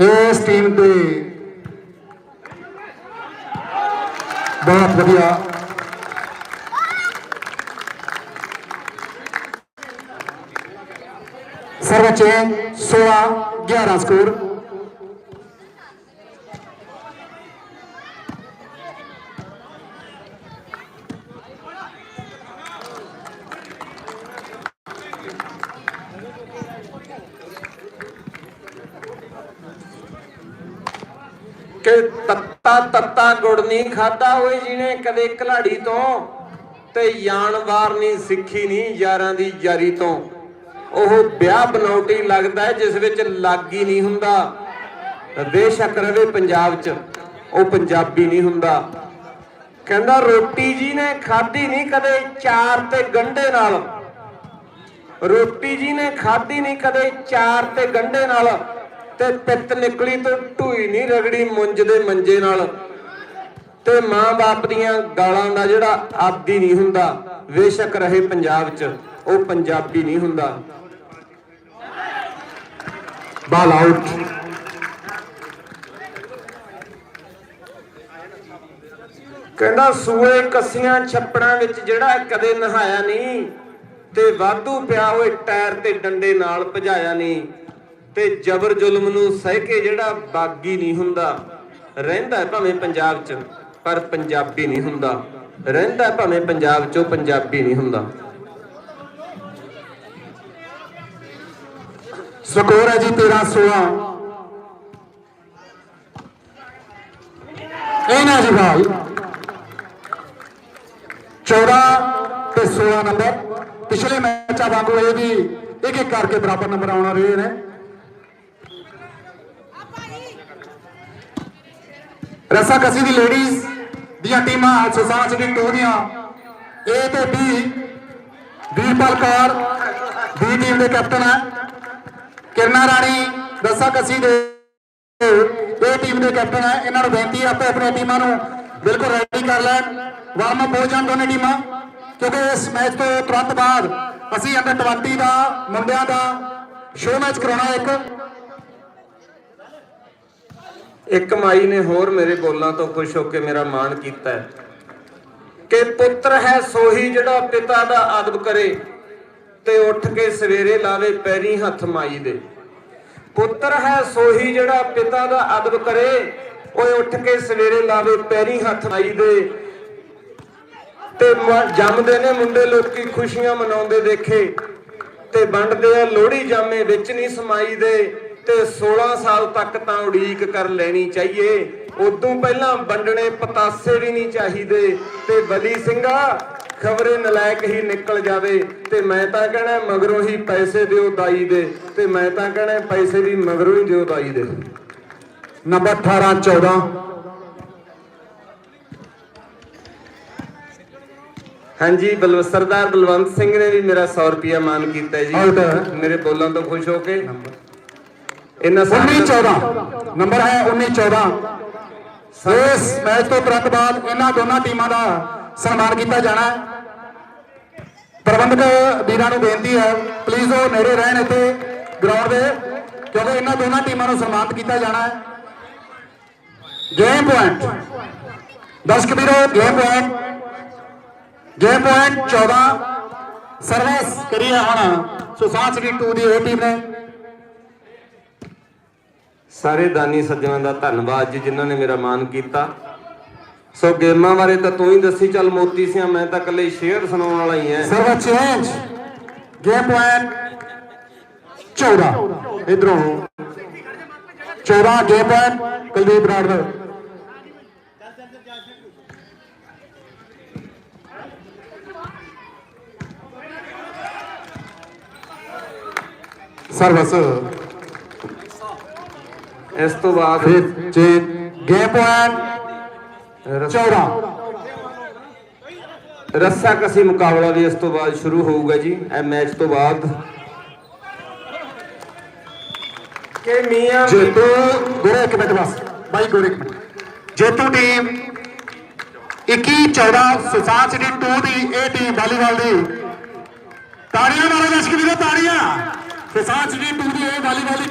ਇਸ ਟੀਮ ਦੇ ਬਹੁਤ ਵਧੀਆ। Serve change 16 11 score. ਕਿ ਤੱਤਾ ਤੱਤਾ ਗੁੜ ਨਹੀਂ ਖਾਦਾ ਹੋਏ ਜਿਹਨੇ ਕਦੇ ਘਲਾੜੀ ਤੋਂ ਤੇ ਯਾਨਵਾਰ ਨਹੀਂ ਸਿੱਖੀ ਨਹੀਂ ਯਾਰਾਂ ਦੀ ਯਾਰੀ ਤੋਂ। ਉਹ ਵਿਆਹ ਬਨੌਟੀ ਲੱਗਦਾ ਹੈ ਜਿਸ ਵਿੱਚ ਲਾਗੀ ਨਹੀਂ ਹੁੰਦਾ। ਬੇਸ਼ੱਕ ਰਵੇ ਪੰਜਾਬ 'ਚ, ਉਹ ਪੰਜਾਬੀ ਨਹੀਂ ਹੁੰਦਾ। ਕਹਿੰਦਾ ਰੋਟੀ ਜੀ ਨੇ ਖਾਧੀ ਨਹੀਂ ਕਦੇ ਚਾਰ ਤੇ ਗੰਢੇ ਨਾਲ। ਰੋਟੀ ਜੀ ਨੇ ਖਾਧੀ ਨਹੀਂ ਕਦੇ ਚਾਰ ਤੇ ਗੰਢੇ ਨਾਲ। ਤੇ ਪਿੱਤ ਨਿਕਲੀ ਤੇ ਢੂਈ ਨਹੀਂ ਰਗੜੀ ਮੁੰਜ ਦੇ ਮੰਜੇ ਨਾਲ। ਤੇ ਮਾਂ-ਬਾਪ ਦੀਆਂ ਗਾਲਾਂ ਦਾ ਜਿਹੜਾ ਆਦੀ ਨਹੀਂ ਹੁੰਦਾ, ਬੇਸ਼ੱਕ ਰਹੇ ਪੰਜਾਬ 'ਚ, ਉਹ ਪੰਜਾਬੀ ਨਹੀਂ ਹੁੰਦਾ। ਬਾਲ ਆਊਟ ਕਹਿੰਦਾ, ਸੂਏ ਕੱਸੀਆਂ ਛੱਪੜਾਂ ਵਿੱਚ ਜਿਹੜਾ ਕਦੇ ਨਹਾਇਆ ਨਹੀਂ ਤੇ ਵਾਧੂ ਪਿਆ ਹੋਏ ਟਾਇਰ ਤੇ ਡੰਡੇ ਨਾਲ ਭਜਾਇਆ ਨਹੀਂ ਤੇ ਜ਼ਬਰ ਜ਼ੁਲਮ ਨੂੰ ਸਹਿ ਕੇ ਜਿਹੜਾ ਬਾਗੀ ਨਹੀਂ ਹੁੰਦਾ, ਰਹਿੰਦਾ ਭਾਵੇਂ ਪੰਜਾਬ 'ਚ, ਪਰ ਪੰਜਾਬੀ ਨਹੀਂ ਹੁੰਦਾ। ਰਹਿੰਦਾ ਭਾਵੇਂ ਪੰਜਾਬ 'ਚ ਉਹ ਪੰਜਾਬੀ ਨਹੀਂ ਹੁੰਦਾ। ਸਕੋਰ ਹੈ ਜੀ 13 16 ਇਹ ਨਾ ਜੀ ਭਾਈ। 14 ਤੇ 16 ਨੰਬਰ। ਪਿਛਲੇ ਮੈਚਾਂ ਵਾਂਗੂ ਇਹ ਵੀ ਇੱਕ ਇੱਕ ਕਰਕੇ ਬਰਾਬਰ ਨੰਬਰ ਆਉਣਾ ਰਹੇ ਨੇ। ਰਸਾ ਕਸੀ ਦੀ ਲੇਡੀਜ਼ ਦੀਆਂ ਟੀਮਾਂ ਸੁਸਾਂਚ ਦੀ ਟੂ ਦੀਆਂ। ਏ ਤੇ B Veerpal Kaur, B team ਦੇ ਕੈਪਟਨ ਹੈ। ਕਿਰਨਾ ਰਾਣੀ, ਰਸਾ ਕਸੀ ਦੇ ਇਹ ਟੀਮ ਦੇ ਕੈਪਟਨ ਹੈ। ਇਹਨਾਂ ਨੂੰ ਬੇਨਤੀ ਹੈ, ਆਪੇ ਆਪਣੀਆਂ ਟੀਮਾਂ ਨੂੰ ਬਿਲਕੁਲ ਰੈਡੀ ਕਰ ਲੈਣ। ਵਾਰਮ ਅਪ ਹੋ ਜਾਣ ਦੋਨੇ ਟੀਮਾਂ, ਕਿਉਂਕਿ ਇਸ ਮੈਚ ਤੋਂ ਤੁਰੰਤ ਬਾਅਦ ਅਸੀਂ ਅੰਡਰ 20 ਦਾ ਮੁੰਡਿਆਂ ਦਾ ਸ਼ੋਅ ਮੈਚ ਕਰਾਉਣਾ ਇੱਕ। ਇੱਕ ਮਾਈ ਨੇ ਹੋਰ ਮੇਰੇ ਬੋਲਾਂ ਤੋਂ ਖੁਸ਼ ਹੋ ਕੇ ਮੇਰਾ ਮਾਣ ਕੀਤਾ ਹੈ ਕਿ ਪੁੱਤਰ ਹੈ ਸੋਹੀ ਜਿਹੜਾ ਪਿਤਾ ਦਾ ਅਦਬ ਕਰੇ ਤੇ ਉੱਠ ਕੇ ਸਵੇਰੇ ਲਾਵੇ ਪੈਰੀ ਹੱਥ ਮਾਈ ਦੇ। ਪੁੱਤਰ ਹੈ ਸੋਹੀ ਜਿਹੜਾ ਪਿਤਾ ਦਾ ਅਦਬ ਕਰੇ, ਓਏ ਉੱਠ ਕੇ ਸਵੇਰੇ ਲਾਵੇ ਪੈਰੀ ਹੱਥ ਮਾਈ ਦੇ। ਤੇ ਜੰਮਦੇ ਨੇ ਮੁੰਡੇ ਲੋਕੀ ਖੁਸ਼ੀਆਂ ਮਨਾਉਂਦੇ ਦੇਖੇ, ਤੇ ਵੰਡਦੇ ਆ ਲੋਹੜੀ ਜਾਮੇ ਵਿੱਚ ਨਹੀਂ ਸਮਾਈ ਦੇ। ਤੇ 16 ਸਾਲ ਤੱਕ ਤਾਂ ਉਡੀਕ ਕਰ ਲੈਣੀ ਚਾਹੀਏ। ਉਦੋਂ ਪਹਿਲਾਂ ਵੰਡਣੇ ਪਤਾਸੇ ਵੀ ਨਹੀਂ ਚਾਹੀਦੇ। ਤੇ ਬਲੀ ਸਿੰਘਾ ਖਬਰੇ ਨਲਾਇਕ ਹੀ ਨਿਕਲ ਜਾਵੇ। ਤੇ ਮੈਂ ਤਾਂ ਕਹਿਣਾ ਮਗਰੋਂ ਹੀ ਪੈਸੇ ਦਿਓ ਦਾਈ ਦੇ। ਤੇ ਮੈਂ ਤਾਂ ਕਹਿਣਾ ਪੈਸੇ ਵੀ ਮਗਰੋਂ ਹੀ ਦਿਓ ਦਾਈ ਦੇ। ਨੰਬਰ 18 14 ਹਾਂਜੀ ਬਲਵ ਸਰਦਾਰ ਬਲਵੰਤ ਸਿੰਘ ਨੇ ਵੀ ਮੇਰਾ 100 ਰੁਪਿਆ ਮਾਨ ਕੀਤਾ ਜੀ। ਮੇਰੇ ਬੋਲਾਂ ਤੋਂ ਖੁਸ਼ ਹੋ ਕੇ। ਇਹਨਾਂ 19 ਸਾਰਿਆਂ 14 ਨੰਬਰ ਹੈ 19 14 ਇਸ ਮੈਚ ਤੋਂ ਤੁਰੰਤ ਬਾਅਦ ਇਹਨਾਂ ਦੋਨਾਂ ਟੀਮਾਂ ਦਾ ਸਨਮਾਨ ਕੀਤਾ ਜਾਣਾ ਹੈ। ਪ੍ਰਬੰਧਕ ਵੀਰਾਂ ਨੂੰ ਬੇਨਤੀ ਹੈ ਪਲੀਜ਼ ਉਹ ਨੇੜੇ ਰਹਿਣ ਇੱਥੇ ਗਰਾਊਂਡ ਦੇ ਕਿਉਂਕਿ ਇਹਨਾਂ ਦੋਨਾਂ ਟੀਮਾਂ ਨੂੰ ਸਨਮਾਨਿਤ ਕੀਤਾ ਜਾਣਾ ਹੈ। ਗੇਮ ਪੁਆਇੰਟ ਦਰਸ਼ਕ ਵੀਰੋ game point game point 14 service ਕਰੀਏ ਹੁਣ ਸੁਸਾਂਚ ਦੀ 2 ਦੀ ਇਹ ਟੀਮ ਨੇ। ਸਾਰੇ ਦਾਨੀ ਸੱਜਣਾਂ ਦਾ ਧੰਨਵਾਦ ਜੀ ਜਿਨ੍ਹਾਂ ਨੇ ਮੇਰਾ ਮਾਨ ਕੀਤਾ। ਸੋ ਗੇਮਾਂ ਬਾਰੇ ਤਾਂ ਤੂੰ ਹੀ ਦੱਸੀ, ਚੱਲ ਮੋਤੀ ਸਿਆ, ਮੈਂ ਤਾਂ ਇਕੱਲੇ ਸ਼ੇਅਰ ਸੁਣਾਉਣ ਵਾਲਾ ਹੀ ਐ ਸਰਵ ਚੇਂਜ। ਗੇਮ ਪੁਆਇੰਟ 14 ਇਧਰੋਂ 14 game point Kuldeep Rathore. Serves ਇਸ ਤੋਂ ਬਾਅਦ ਫਿਰ ਜੇ ਗੇਮ ਪੁਆਇੰਟ 14 ਰੱਸਾ ਕਸੀ ਮੁਕਾਬਲਾ ਵੀ ਇਸ ਤੋਂ ਬਾਅਦ ਸ਼ੁਰੂ ਹੋਊਗਾ ਜੀ ਇਹ ਮੈਚ ਤੋਂ ਬਾਅਦ। ਕਿ ਮੀਆਂ ਜੇਤੂ ਗੋਰੇ ਇੱਕ ਮਿੰਟ ਬਸ ਬਾਈ ਗੋਰੇ ਇੱਕ ਮਿੰਟ। ਜੇਤੂ ਟੀਮ 21 14 ਸੁਸਾਂਚ ਦੀ 2 ਦੀ ਇਹ ਟੀਮ ਵਾਲੀਬਾਲ ਦੀ। ਤਾੜੀਆਂ ਮਾਰੋ ਦਰਸ਼ਕ ਵੀਰੋ ਤਾੜੀਆਂ। ਸੁਸਾਂਚ ਦੀ 2 ਦੀ ਇਹ ਵਾਲੀਬਾਲ ਦੀ